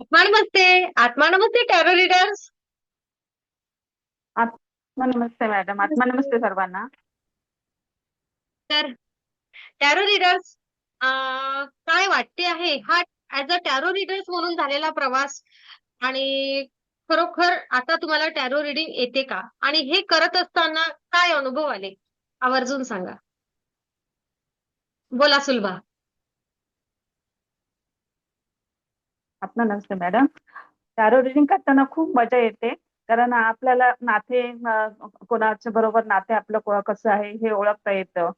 आत्मा नमस्ते आत्मा नमस्ते tarot readers आत्मा नमस्ते मॅडम आत्मा नमस्ते सर्वांना. तर टॅरो रीडर्स काय वाटते आहे? हा ऍज अ टॅरो रीडर्स म्हणून झालेला प्रवास आणि खरोखर आता तुम्हाला टॅरो रिडिंग येते का? आणि हे करत असताना काय अनुभव आले? आवर्जून सांगा. बोला सुलभा. आपलं नमस्ते मॅडम टॅरो रिडिंग करताना खूप मजा येते. कारण आपल्याला नाते कोणाच्या बरोबर नाते आपलं कसं आहे हे ओळखता येतं.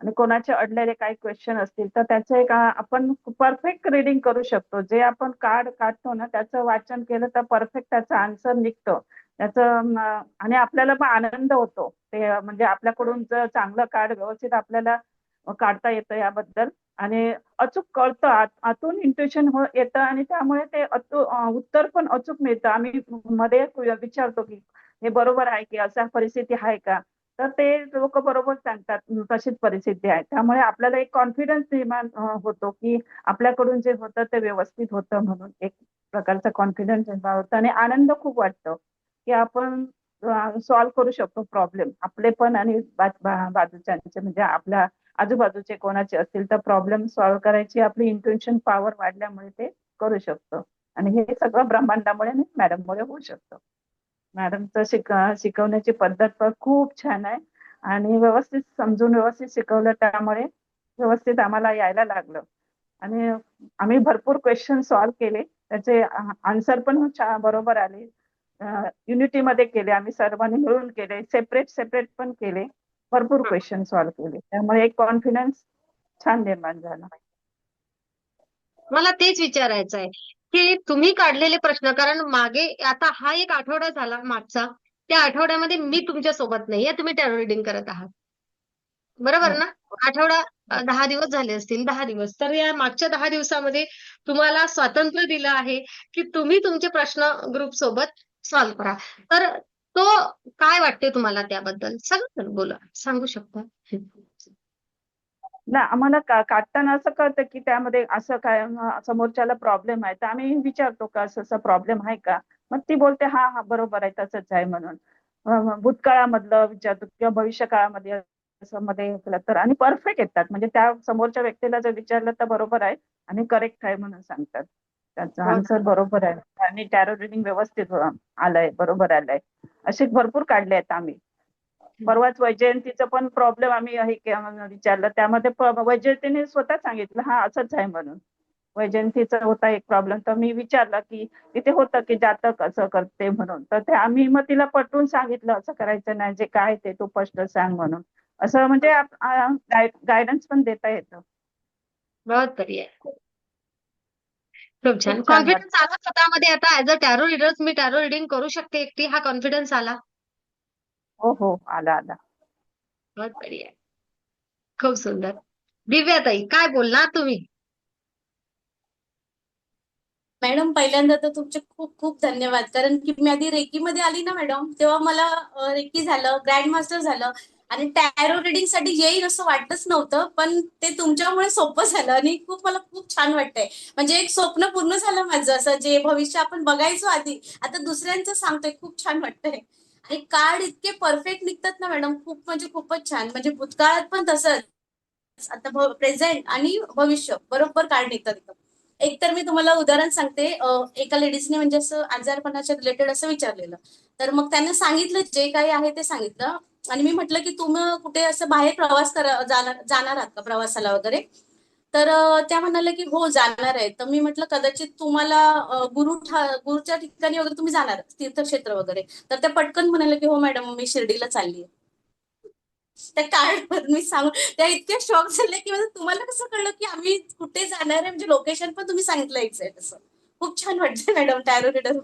आणि कोणाचे अडलेले काही क्वेश्चन असतील तर त्याचं एक आपण परफेक्ट रिडिंग करू शकतो. जे आपण कार्ड काढतो ना त्याचं वाचन केलं तर परफेक्ट त्याचा आन्सर निघतो. त्याचं आणि आपल्याला पण आनंद होतो. ते म्हणजे आपल्याकडून जर चांगलं कार्ड व्यवस्थित आपल्याला काढता येतं याबद्दल. आणि अचूक कळतं आत- आतून इंट्युशन हो येतं आणि त्यामुळे ते अचू- उत्तर पण अचूक मिळतं. आम्ही मध्ये विचारतो की हे बरोबर आहे की अशा परिस्थिती आहे का? तर ते लोक बरोबर सांगतात तशीच परिस्थिती आहे. त्यामुळे आपल्याला एक कॉन्फिडन्स निर्माण होतो की आपल्याकडून जे होतं ते व्यवस्थित होतं म्हणून एक प्रकारचा कॉन्फिडन्स निर्माण होतो. आणि आनंद खूप वाटतो की आपण सॉल्व्ह करू शकतो प्रॉब्लेम आपले पण आणि बाजूच्या बाजूच्यांचे म्हणजे आपल्या आजूबाजूचे कोणाचे असतील तर प्रॉब्लेम सॉल्व्ह करायची आपली इंटेन्शन पॉवर वाढल्यामुळे ते करू शकतो. आणि हे सगळं ब्रह्मांडामुळे आणि मॅडममुळे होऊ शकतं. मॅडमचं शिक शिकवण्याची पद्धत पण खूप छान आहे. आणि व्यवस्थित समजून व्यवस्थित शिकवलं त्यामुळे व्यवस्थित आम्हाला यायला लागलं. आणि आम्ही भरपूर क्वेश्चन सॉल्व्ह केले. त्याचे आन्सर पण बरोबर आले. युनिटीमध्ये केले. आम्ही सर्वांनी मिळून केले. सेपरेट सेपरेट पण केले. भरपूर क्वेश्चन सॉल्व्ह केले. त्यामुळे एक कॉन्फिडन्स छान निर्माण झाला. मला तेच विचारायचं आहे की तुम्ही काढलेले प्रश्न कारण मागे आता हा एक आठवडा झाला मागचा. त्या आठवड्यामध्ये मी तुमच्यासोबत नाहीये तुम्ही टॅरो रिडिंग करत आहात. बरोबर. ना? आठवडा दहा दिवस झाले असतील दहा दिवस. तर या मागच्या दहा दिवसामध्ये तुम्हाला स्वातंत्र्य दिलं आहे की तुम्ही तुमचे प्रश्न ग्रुप सोबत सॉल्व्ह करा. तर तो काय वाटते तुम्हाला त्याबद्दल? सगळं ना, बोला. सांगू शकता? ना आम्हाला का काढताना असं कळतं की त्यामध्ये असं काय समोरच्याला प्रॉब्लेम आहे. तर आम्ही विचारतो का असं असं प्रॉब्लेम आहे का? मग ती बोलते हा हा बरोबर आहे तसंच आहे म्हणून. भूतकाळामधलं विचारतो किंवा भविष्य काळामध्ये असं मध्ये केलं तर. आणि परफेक्ट येतात. म्हणजे त्या समोरच्या व्यक्तीला जर विचारलं तर बरोबर आहे आणि करेक्ट आहे म्हणून सांगतात. त्याचं. आन्सर बरोबर आहे. आणि टॅरो रिडिंग व्यवस्थित आलंय बरोबर आलंय. असे भरपूर काढले आहेत आम्ही. परवाच वैजयंतीचं पण प्रॉब्लेम आम्ही विचारलं. त्यामध्ये वैजयंतीने स्वतः सांगितलं हा असंच आहे म्हणून. वैजयंतीचा होता एक प्रॉब्लेम तर मी विचारलं की तिथे होतं की जातक असं करते म्हणून? तर ते आम्ही मग तिला पटवून सांगितलं असं करायचं नाही जे काय ते तू स्पष्ट सांग म्हणून. असं म्हणजे गायडन्स पण देता येतं. बहुत बढ़िया. खूप छान खूप छान. कॉन्फिडन्स आला स्वतःमध्ये आता ऍज अ टॅरो रीडर्स मी टॅरो रिडिंग करू शकते एकटी हा कॉन्फिडन्स आला. हो हो आला आला. बहुत बढ़िया. खूप सुंदर. दिव्याताई काय बोलणार तुम्ही? मॅडम पहिल्यांदा तर तुमचे खूप खूप धन्यवाद. कारण की मी आधी रेकीमध्ये आली ना मॅडम तेव्हा मला अ, रेकी झालं ग्रँड मास्टर झालं. आणि टॅरो रिडिंगसाठी येईल असं वाटतच नव्हतं पण ते तुमच्यामुळे सोपं झालं आणि खूप मला खूप छान वाटतंय. म्हणजे एक स्वप्न पूर्ण झालं माझं असं जे भविष्य आपण बघायचो आधी आता दुसऱ्यांचं सांगतोय खूप छान वाटतंय. आणि कार्ड इतके परफेक्ट निघतात ना मॅडम खूप म्हणजे खूपच छान. म्हणजे भूतकाळात पण तसंच. आता प्रेझेंट आणि भविष्य बरोबर कार्ड निघतात एकदम. एक तर मी तुम्हाला उदाहरण सांगते एका लेडीजने म्हणजे असं आजारपणाच्या रिलेटेड असं विचारलेलं. तर मग त्यांना सांगितलं जे काही आहे ते सांगितलं. आणि मी म्हटलं की तुम्ही कुठे असं बाहेर प्रवास करा जाणार जाणार आहात का प्रवासाला वगैरे? तर त्या म्हणाल्या की हो जाणार आहे. तर मी म्हटलं कदाचित तुम्हाला गुरु गुरुच्या ठिकाणी वगैरे तुम्ही जाणार तीर्थक्षेत्र वगैरे. तर त्या पटकन म्हणाल्या की हो मॅडम मी शिर्डीला चालली त्या कार्डवर मी सांगू त्या इतक्या शॉक झाल्या की म्हणजे तुम्हाला कसं कळलं की आम्ही कुठे जाणार आहे? म्हणजे लोकेशन पण तुम्ही सांगितलं एक्झॅक्ट असं खूप छान वाटतं मॅडम टॅरो रिडर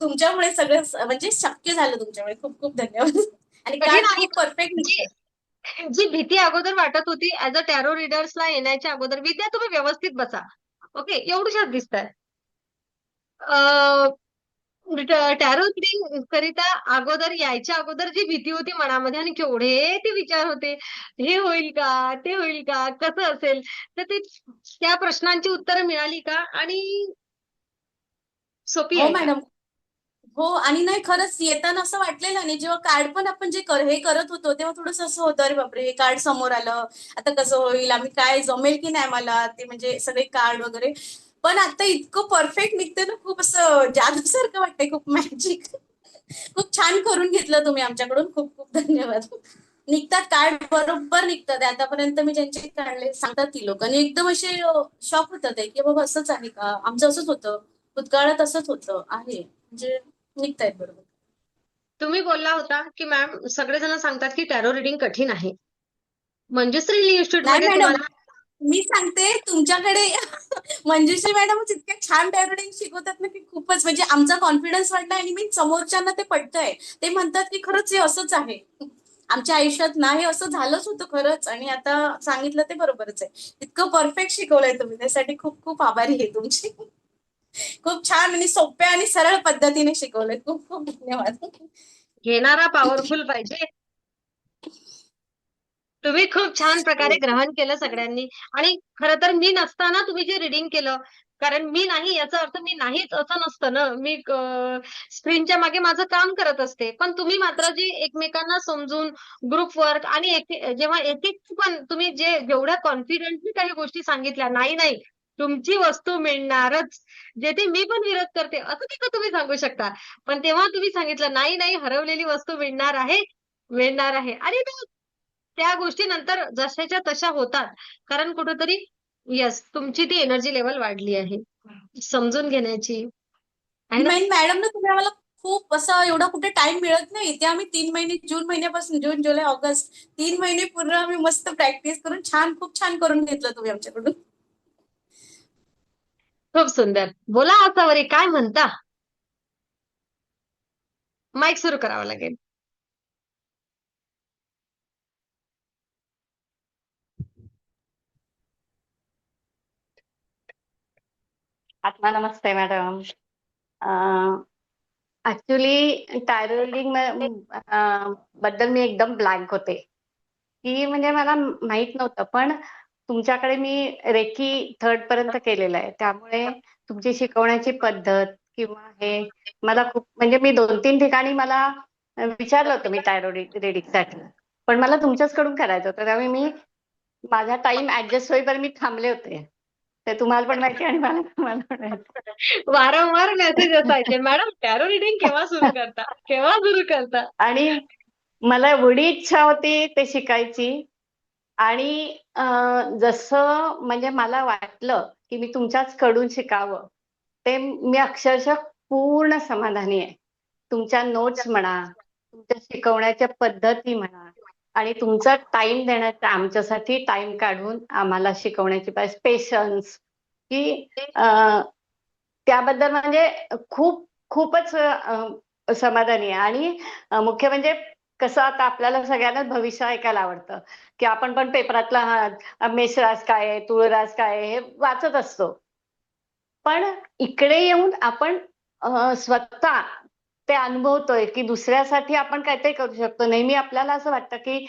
तुमच्यामुळे सगळं म्हणजे शक्य झालं तुमच्यामुळे. खूप खूप धन्यवाद. आणि आहे. परफेक्ट जी जी भीती अगोदर वाटत होती ऍज अ टॅरो रीडर्सला येण्याच्या अगोदर विद्या तुम्ही व्यवस्थित बसा. ओके? एवढ्याच दिसताय. टॅरो रिडिंग करिता अगोदर यायच्या अगोदर जी भीती होती मनामध्ये आणि केवढे ते विचार होते हे होईल का? ते होईल का? कसं असेल? तर ते त्या प्रश्नांची उत्तरं मिळाली का? आणि सोपी हो आहे? मॅडम. हो आणि नाही खरंच येताना असं वाटलेलं नाही. जेव्हा कार्ड पण आपण जे कर हे करत होतो तेव्हा थोडंसं असं होतं अरे बापरे हे कार्ड समोर आलं. आता कसं होईल? आम्ही काय जमेल की नाही मला ते म्हणजे सगळे कार्ड वगैरे. पण आता इतकं परफेक्ट निघते ना खूप असं जादूसारखं वाटतंय खूप मॅजिक खूप छान करून घेतलं तुम्ही आमच्याकडून. खूप खूप धन्यवाद. निघतात कार्ड बरोबर निघतात. आतापर्यंत मी ज्यांचे काढले सांगतात ती लोक. आणि एकदम असे शॉक होतात की बाबा असंच आहे का? आमचं असंच होतं. भूतकाळात असंच होतं आहे. म्हणजे निघतायत बरोबर. तुम्ही बोलला होता की मॅम सगळेजण सांगतात की टॅरो रिडिंग कठीण आहे. मंजुश्री इन्स्टिट्यूट नाही मध्ये मॅडम तुम्हाला मी सांगते तुमच्याकडे मंजुश्री मॅडमच इतक्या छान टायरोडिंग शिकवतात ना की खूपच. म्हणजे आमचा कॉन्फिडन्स वाढलाय आणि मी समोरच्यांना ते पटतंय. ते म्हणतात की खरंच हे असंच आहे. आमच्या आयुष्यात ना हे असं झालंच होतं खरंच आणि आता सांगितलं ते बरोबरच आहे. इतकं परफेक्ट शिकवलंय तुम्ही. त्यासाठी खूप खूप आभारी आहे तुमची. खूप छान आणि सोप्या आणि सरळ पद्धतीने शिकवलंय खूप खूप धन्यवाद. घेणारा पॉवरफुल पाहिजे. तुम्ही खूप छान प्रकारे ग्रहण केलं सगळ्यांनी. आणि खर तर मी नसताना तुम्ही जे रिडिंग केलं कारण मी नाही याचा अर्थ मी नाहीच असं नसतं ना. मी स्क्रीनच्या मागे माझं काम करत असते. पण तुम्ही मात्र जे एकमेकांना समजून ग्रुप वर्क आणि एक- जेव्हा एक एक पण तुम्ही जे जेवढ्या कॉन्फिडेंटली काही गोष्टी सांगितल्या नाही नाही तुमची वस्तू मिळणारच. जेथे मी पण विरोध करते असं तिथं तुम्ही सांगू शकता? पण तेव्हा तुम्ही सांगितलं नाही नाही हरवलेली वस्तू मिळणार आहे मिळणार आहे. आणि त्या गोष्टी नंतर जशाच्या तशा होतात. कारण कुठंतरी येस तुमची ती एनर्जी लेवल वाढली आहे. समजून घेण्याची. मॅडम ना? तुम्ही आम्हाला खूप असं एवढा कुठे टाइम मिळत नाही. ते आम्ही तीन महिने जून महिन्यापासून जून जुलै ऑगस्ट तीन महिने पूर्ण आम्ही मस्त प्रॅक्टिस करून छान खूप छान करून घेतलं तुम्ही आमच्याकडून. खूप सुंदर. बोला आता वरी काय म्हणता? माईक सुरू करावा लागेल. आत्मा नमस्ते मॅडम. ऍक्च्युली टायरोलिंगबद्दल मी एकदम ब्लँक होते. की म्हणजे मला माहीत नव्हतं पण तुमच्याकडे मी रेकी थर्ड पर्यंत केलेलं आहे. त्यामुळे तुमची शिकवण्याची पद्धत किंवा हे मला खूप म्हणजे मी दोन तीन ठिकाणी मला विचारलं होतं मी टायरो साठी. पण मला तुमच्याचकडून करायचं होतं. त्यामुळे मी माझा टाइम ऍडजस्ट होईपर्यंत मी थांबले होते. ते तुम्हाला पण माहिती आणि मला वारंवार मेसेज असायचे. मॅडम टॅरो रिडिंग केव्हा सुरू करता? केव्हा सुरू करता? आणि मला एवढी इच्छा होती ते शिकायची. आणि जसं म्हणजे मला वाटलं की मी तुमच्याच कडून शिकावं ते मी अक्षरशः पूर्ण समाधानी आहे. तुमच्या नोट्स म्हणा तुमच्या शिकवण्याच्या पद्धती म्हणा आणि तुमचा टाइम देण्याचा आमच्यासाठी टाइम काढून आम्हाला शिकवण्याची पाहिजे. पेशन्स की त्याबद्दल म्हणजे खूप खूपच समाधानी आहे. आणि मुख्य म्हणजे कसं आता आपल्याला सगळ्यांनाच भविष्य ऐकायला आवडतं की आपण पण पेपरातला हा मेषराज काय आहे तुळराज काय आहे हे वाचत असतो. पण इकडे येऊन आपण स्वतः ते अनुभवतोय की दुसऱ्यासाठी आपण काहीतरी करू शकतो. नेहमी आपल्याला असं वाटतं की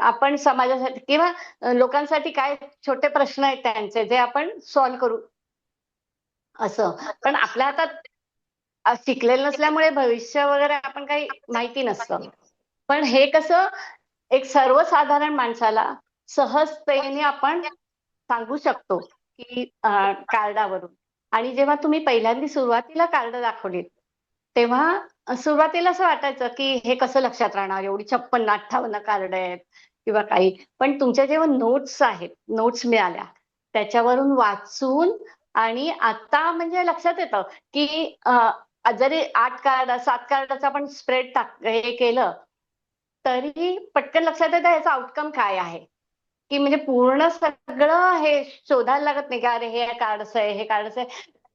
आपण समाजासाठी किंवा लोकांसाठी काय छोटे प्रश्न आहेत त्यांचे जे आपण सॉल्व्ह करू. असं. पण आपल्या हातात शिकलेलं नसल्यामुळे भविष्य वगैरे आपण काही माहिती नसतं. पण हे कसं एक सर्वसाधारण माणसाला सहजतेने आपण सांगू शकतो की कार्डावरून. आणि जेव्हा तुम्ही पहिल्यांदा सुरुवातीला कार्ड दाखवलीत तेव्हा सुरुवातीला असं वाटायचं की हे कसं लक्षात राहणार? एवढी छप्पन्न अठ्ठावन्न कार्ड आहेत किंवा काही. पण तुमच्या जेव्हा नोट्स आहेत नोट्स मिळाल्या त्याच्यावरून वाचून आणि आता म्हणजे लक्षात येतं की जरी आठ कार्ड सात कार्डाचा आपण स्प्रेड टाक हे केलं तरी पटकन लक्षात येतं याचा आउटकम काय आहे? की म्हणजे पूर्ण सगळं हे शोधायला लागत नाही का अरे हे कार्ड आहे हे कार्ड आहे.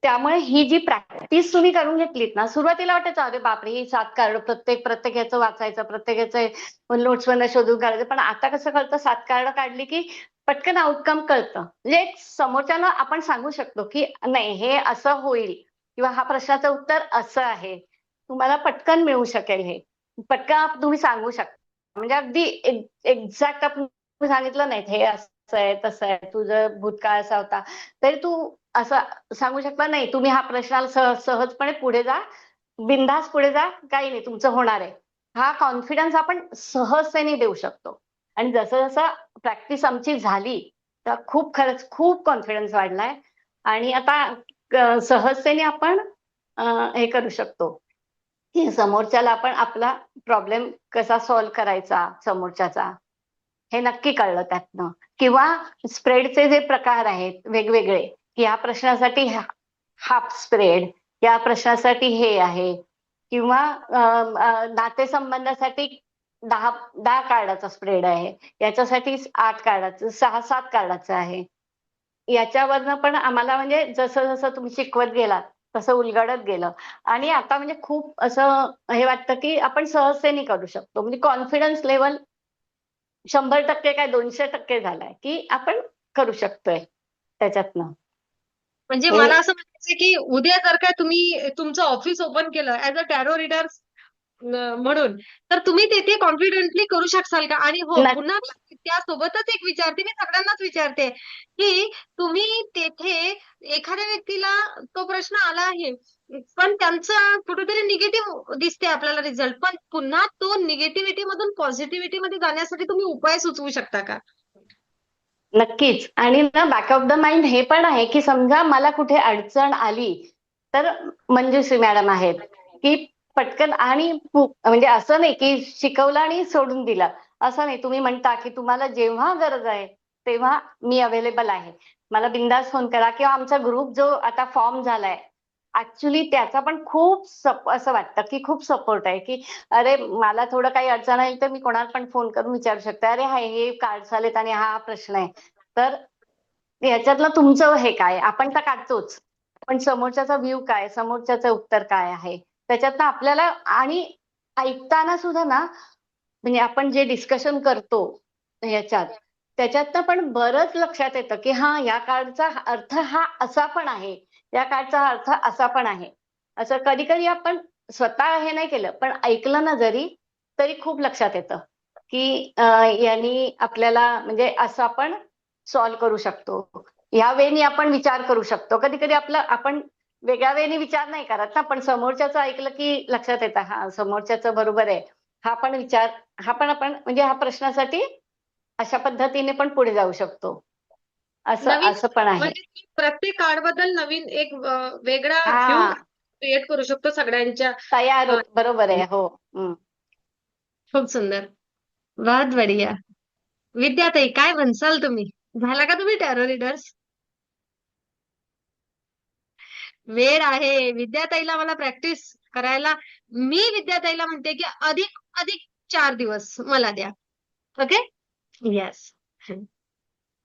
त्यामुळे ही जी प्रॅक्टिस तुम्ही करून घेतलीत ना सुरुवातीला वाटायचं अरे बापरे ही सात कार्ड प्रत्येक प्रत्येक याचं वाचायचं प्रत्येकाचं नोट्स मधनं शोधून काढायचं. पण आता कसं कळतं सात कार्ड काढली की पटकन आउटकम कळतं. म्हणजे एक समोरच्याला आपण सांगू शकतो की नाही हे असं होईल किंवा हा प्रश्नाचं उत्तर असं आहे. तुम्हाला पटकन मिळू शकेल हे. पटकन तुम्ही सांगू शकता. म्हणजे अगदी एक्झॅक्ट आपण सांगितलं नाही हे असं आहे तसं आहे तुझं भूतकाळ असा होता तरी तू असं सांगू शकता नाही तुम्ही हा प्रश्नाला सह सहजपणे पुढे जा बिनधास पुढे जा काही नाही तुमचं होणार आहे. हा कॉन्फिडन्स आपण सहजतेने देऊ शकतो. आणि जसं जसं प्रॅक्टिस आमची झाली तर खूप खरंच खूप कॉन्फिडन्स वाढलाय. आणि आता सहजतेने आपण हे करू शकतो. समोरच्याला आपण आपला प्रॉब्लेम कसा सॉल्व्ह करायचा समोरच्याचा? हे नक्की कळलं त्यातनं. किंवा स्प्रेडचे जे प्रकार आहेत वेगवेगळे की या प्रश्नासाठी हाफ स्प्रेड या प्रश्नासाठी हे आहे. किंवा नातेसंबंधासाठी दहा दहा कार्डाचा स्प्रेड आहे. याच्यासाठी आठ कार्डाचं सहा सात कार्डाचं आहे. याच्यावरनं पण आम्हाला म्हणजे जसं जसं तुम्ही शिकवत गेलात तसं उलगडत गेलं आणि आता म्हणजे खूप असं हे वाटतं की आपण सहजतेने करू शकतो म्हणजे कॉन्फिडन्स लेवल शंभर टक्के काय दोनशे टक्के झालाय की आपण करू शकतोय त्याच्यातनं म्हणजे. मला असं म्हणायचं की उद्या जर का तुम्ही तुमचं ऑफिस ओपन केलं ऍज अ टॅरो रीडर म्हणून. तर तुम्ही तेथे कॉन्फिडेंटली करू शकाल का? आणि हो. पुन्हा त्यासोबतच एक विचारते मी सगळ्यांनाच विचारते की तुम्ही तेथे एखाद्या व्यक्तीला तो प्रश्न आला आहे पण त्यांचा कुठेतरी निगेटिव्ह दिसते आपल्याला रिझल्ट पण पुन्हा तो निगेटिव्हिटी मधून पॉझिटिव्हिटी मध्ये जाण्यासाठी तुम्ही उपाय सुचवू शकता का? नक्कीच. आणि ना बॅक ऑफ द माइंड हे पण आहे की समजा मला कुठे अडचण आली तर मंजुश्री मॅडम आहेत की पटकन आणि म्हणजे असं नाही की शिकवलं आणि सोडून दिलं. असं नाही. तुम्ही म्हणता की तुम्हाला जेव्हा गरज आहे तेव्हा मी अवेलेबल आहे. मला बिंदास फोन करा किंवा आमचा ग्रुप जो आता फॉर्म झालाय ऍक्च्युली त्याचा पण खूप सप असं वाटतं की खूप सपोर्ट आहे की अरे मला थोडं काही अडचण आली तर मी कोणाला पण फोन करून विचारू शकते. अरे हाय हे कार्ड झालेत आणि हा हा प्रश्न आहे. तर याच्यातलं तुमचं हे काय? आपण तर काढतोच. पण समोरच्याचा व्ह्यू काय? समोरच्याचं उत्तर काय आहे? त्याच्यातनं आपल्याला आणि ऐकताना सुद्धा ना म्हणजे आपण जे डिस्कशन करतो याच्यात त्याच्यातनं पण बरंच लक्षात येतं की हा या कार्डचा अर्थ हा असा पण आहे या कार्डचा अर्थ असा पण आहे. असं कधी कधी आपण स्वतः हे नाही केलं पण ऐकलं ना जरी तरी खूप लक्षात येतं की यांनी आपल्याला म्हणजे असं आपण सॉल्व्ह करू शकतो. या वेनी आपण विचार करू शकतो. कधी कधी आपलं आपण वेगळ्या वेनी विचार नाही करत ना पण समोरच्याचं ऐकलं की लक्षात येतं हा समोरच्याचं बरोबर आहे. हा पण विचार हा पण आपण म्हणजे ह्या प्रश्नासाठी अशा पद्धतीने पण पुढे जाऊ शकतो. असं असं पण आहे. म्हणजे प्रत्येक कार्डबद्दल नवीन एक वेगळा हा. क्रिएट करू शकतो सगळ्यांच्या तयार बरोबर आहे हो. खूप सुंदर. बहुत बढिया. विद्याताई काय म्हणसाल तुम्ही? झाला का तुम्ही टॅरो रीडर्स वेळ आहे. विद्याताईला मला प्रॅक्टिस करायला मी विद्याताईला म्हणते की अधिक अधिक चार दिवस मला द्या. ओके येस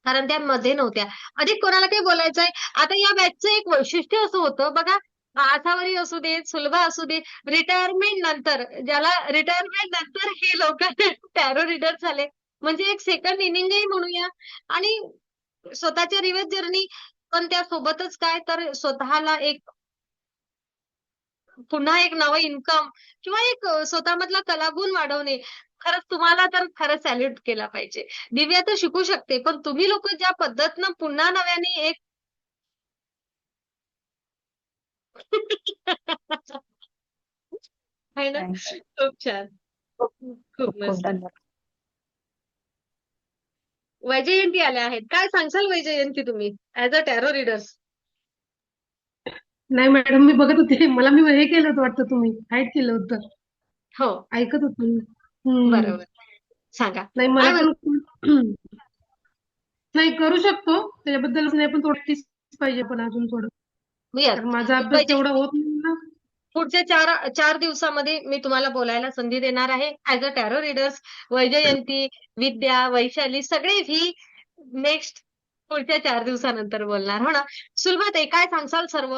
कारण त्या मध्ये नव्हत्या. अधिक कोणाला काही बोलायचंय? आता या बॅचचं एक वैशिष्ट्य असं होतं बघा. आसावरी असू दे सुलभा असू दे रिटायरमेंट नंतर ज्याला रिटायरमेंट नंतर हे लोक टॅरो रिडर झाले. म्हणजे एक सेकंड इनिंगही म्हणूया. आणि स्वतःच्या रिव्हर्स जर्नी पण त्यासोबतच काय तर स्वतःला एक पुन्हा एक नवं इन्कम किंवा एक स्वतःमधला कलागुण वाढवणे. खरंच तुम्हाला तर खरंच सॅल्यूट केला पाहिजे. दिव्या तर शिकू शकते पण तुम्ही लोक ज्या पद्धतनं पुन्हा नव्याने एक आहे ना. खूप छान. खूप मस्त. वैजयंती आल्या आहेत. काय सांगसाल वैजयंती तुम्ही? ऍज अ टॅरो रीडर्स नाही मॅडम मी बघत होते. मला मी हे केलं होतं वाटतं तुम्ही. हाईड केलं होतं. हो. ऐकत होतो. बरोबर. सांगा. नाही मला पण नाही करू शकतो. त्याच्याबद्दल नाही पण थोडं पाहिजे पण अजून थोडं. माझा अभ्यास. तेवढा होत नाही. पुढच्या चार चार दिवसामध्ये मी तुम्हाला बोलायला संधी देणार आहे. As a tarot readers Vaijayanti Vidya Vaishali सगळे ही नेक्स्ट पुढच्या चार दिवसानंतर बोलणार. हो ना? एक काय सांगसाल सर्व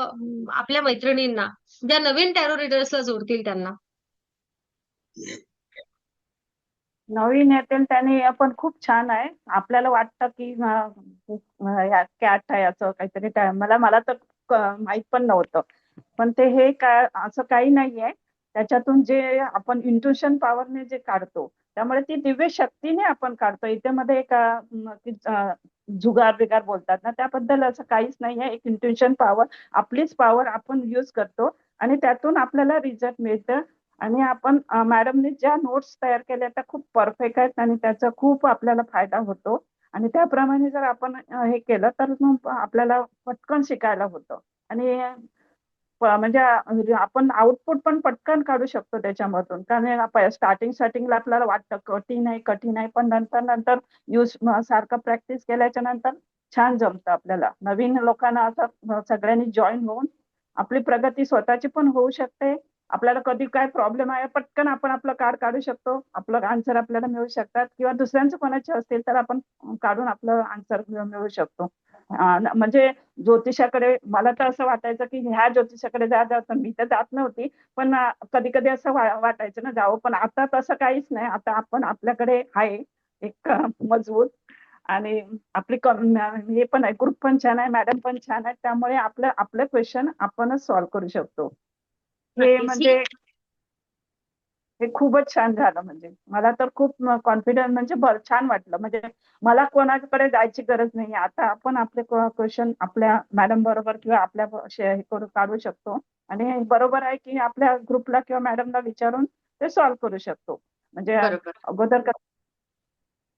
आपल्या मैत्रिणींना? ज्या नवीन टॅरो रीडर्सला जोडतील त्यांना? नवीन येतील त्यांनी आपण खूप छान आहे. आपल्याला वाटतं की कॅट आहे असं काहीतरी मला मला तर माहीत पण नव्हतं. पण ते हे काय असं काही नाहीये. त्याच्यातून जे आपण इंट्युशन पॉवरने जे काढतो त्यामुळे ती दिव्य शक्तीने आपण काढतो. याच्यामध्ये एक जुगार बिगार बोलतात ना त्याबद्दल असं काहीच नाही आहे एक इंट्युशन पॉवर आपलीच पॉवर आपण यूज करतो आणि त्यातून आपल्याला रिझल्ट मिळतं. आणि आपण मॅडमने ज्या नोट्स तयार केल्या त्या खूप परफेक्ट आहेत आणि त्याचा खूप आपल्याला फायदा होतो. आणि त्याप्रमाणे जर आपण हे केलं तर मग आपल्याला पटकन शिकायला होतं. आणि म्हणजे, म्हणजे आपण आउटपुट पण पटकन काढू शकतो त्याच्यामधून. कारण स्टार्टिंग स्टार्टिंगला आपल्याला वाटतं कठीण आहे कठीण आहे पण नंतर नंतर यूज सारखं प्रॅक्टिस केल्याच्यानंतर छान जमतं आपल्याला. नवीन लोकांना आता सगळ्यांनी जॉईन होऊन आपली प्रगती स्वतःची पण होऊ शकते. आपल्याला कधी काय प्रॉब्लेम आहे पटकन आपण आपलं कार्ड काढू शकतो. आपलं आन्सर आपल्याला मिळू शकतात. किंवा दुसऱ्यांचं कोणाचे असतील तर आपण काढून आपलं आन्सर मिळू शकतो. म्हणजे ज्योतिषाकडे मला तर असं वाटायचं की ह्या ज्योतिषाकडे जा जा तर मी तर जात नव्हती. पण कधी कधी असं वाटायचं ना जावं पण आता तसं काहीच नाही. आता आपण आपल्याकडे आहे एक मजबूत आणि आपली हे पण आहे ग्रुप पण छान आहे मॅडम पण छान आहे त्यामुळे आपलं आपले क्वेश्चन आपणच सॉल्व्ह करू शकतो. हे. म्हणजे हे खूपच छान झालं म्हणजे. मला तर खूप कॉन्फिडन्स म्हणजे छान वाटलं. म्हणजे मला कोणाकडे जायची गरज नाही आता आपण आपले क्वेश्चन आपल्या मॅडम बरोबर किंवा आपल्या हे करू काढू शकतो. आणि बरोबर आहे की आपल्या ग्रुपला किंवा मॅडमला विचारून ते सॉल्व्ह करू शकतो. म्हणजे अगोदर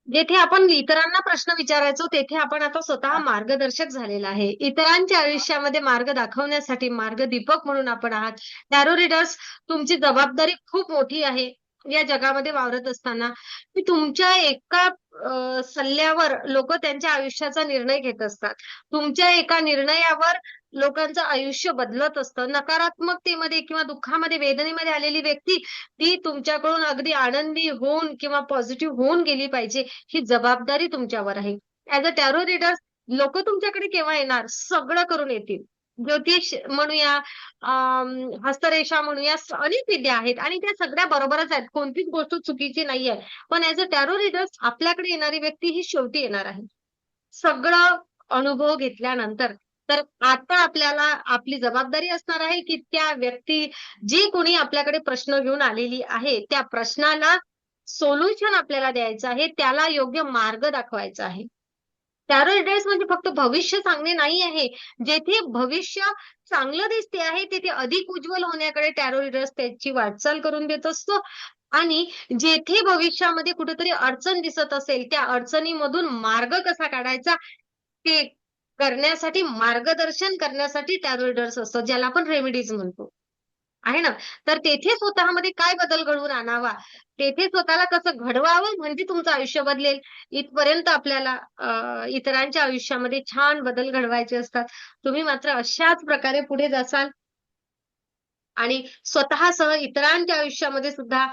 जेथे आपण इतरांना प्रश्न विचारायचो तेथे आपण आता स्वतः मार्गदर्शक झालेला आहे. इतरांच्या आयुष्यामध्ये मार्ग दाखवण्यासाठी मार्गदीपक म्हणून आपण आहात. टॅरो रिडर्स तुमची जबाबदारी खूप मोठी आहे. या जगामध्ये वावरत असताना की तुमच्या एका सल्ल्यावर लोक त्यांच्या आयुष्याचा निर्णय घेत असतात. तुमच्या एका निर्णयावर लोकांचं आयुष्य बदलत असतं. नकारात्मकतेमध्ये किंवा दुःखामध्ये वेदनेमध्ये आलेली व्यक्ती ती तुमच्याकडून अगदी आनंदी होऊन किंवा पॉझिटिव्ह होऊन गेली पाहिजे ही जबाबदारी तुमच्यावर आहे. ऍज अ टॅरो रीडर लोक तुमच्याकडे केव्हा येणार? सगळं करून येतील. ज्योतिष म्हणूया हस्तरेषा म्हणूया अनेक विद्या आहेत आणि त्या सगळ्या बरोबरच आहेत. कोणतीच गोष्ट चुकीची नाहीये पण ऍज अ टॅरो रिडर्स आपल्याकडे येणारी व्यक्ती ही शेवटी येणार आहे. सगळं अनुभव घेतल्यानंतर तर आता आपल्याला आपली जबाबदारी असणार आहे की त्या व्यक्ती जी कोणी आपल्याकडे प्रश्न घेऊन आलेली आहे त्या प्रश्नाला सोल्युशन आपल्याला द्यायचं आहे त्याला योग्य मार्ग दाखवायचा आहे. टॅरो रीडर्स म्हणजे फक्त भविष्य सांगणे नाही आहे. जेथे भविष्य चांगलं दिसते आहे तेथे अधिक उज्ज्वल होण्याकडे टॅरो रीडर्स त्याची वाटचाल करून देत असतो. आणि जेथे भविष्यामध्ये कुठेतरी अडचण दिसत असेल त्या अडचणीमधून मार्ग कसा काढायचा ते करण्यासाठी मार्गदर्शन करण्यासाठी टॅरो असतात ज्याला आपण रेमेडीज म्हणतो. आहे ना? तर तेथे स्वतःमध्ये काय बदल घडवून आणावा? तेथे स्वतःला कसं घडवावं? म्हणजे तुमचं आयुष्य बदलेल. इथपर्यंत आपल्याला इतरांच्या आयुष्यामध्ये छान बदल घडवायचे असतात. तुम्ही मात्र अशाच प्रकारे पुढे जासाल. आणि स्वतःसह इतरांच्या आयुष्यामध्ये सुद्धा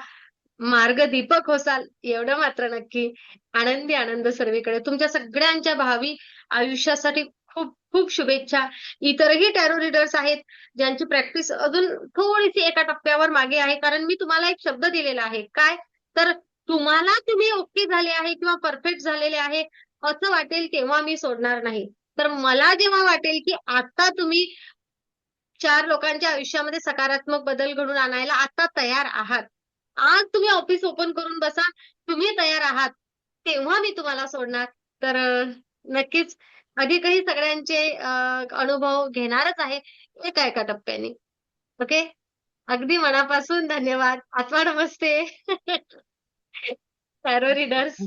मार्गदीपक होसाल एवढं मात्र नक्की. आनंदी आनंद सर्वीकडे. तुमच्या सगळ्यांच्या भावी आयुष्यासाठी खूप खूप शुभेच्छा. इतरही टॅरो रीडर्स आहेत ज्यांची प्रॅक्टिस अजून थोडीशी एका टप्प्यावर मागे आहे कारण मी तुम्हाला एक शब्द दिलेला आहे. काय? तर तुम्हाला तुम्ही ओके झाले आहे किंवा परफेक्ट झालेले आहे असं वाटेल तेव्हा मी सोडणार नाही. तर मला जेव्हा वाटेल की आता तुम्ही चार लोकांच्या आयुष्यामध्ये सकारात्मक बदल घडून आणायला आता तयार आहात. आज तुम्ही ऑफिस ओपन करून बसा तुम्ही तयार आहात तेव्हा मी तुम्हाला सोडणार. तर नक्कीच अधिकही सगळ्यांचे अनुभव घेणारच आहे. एका एका टप्प्याने. ओके अगदी मनापासून धन्यवाद. आत्मा नमस्ते. Tarot readers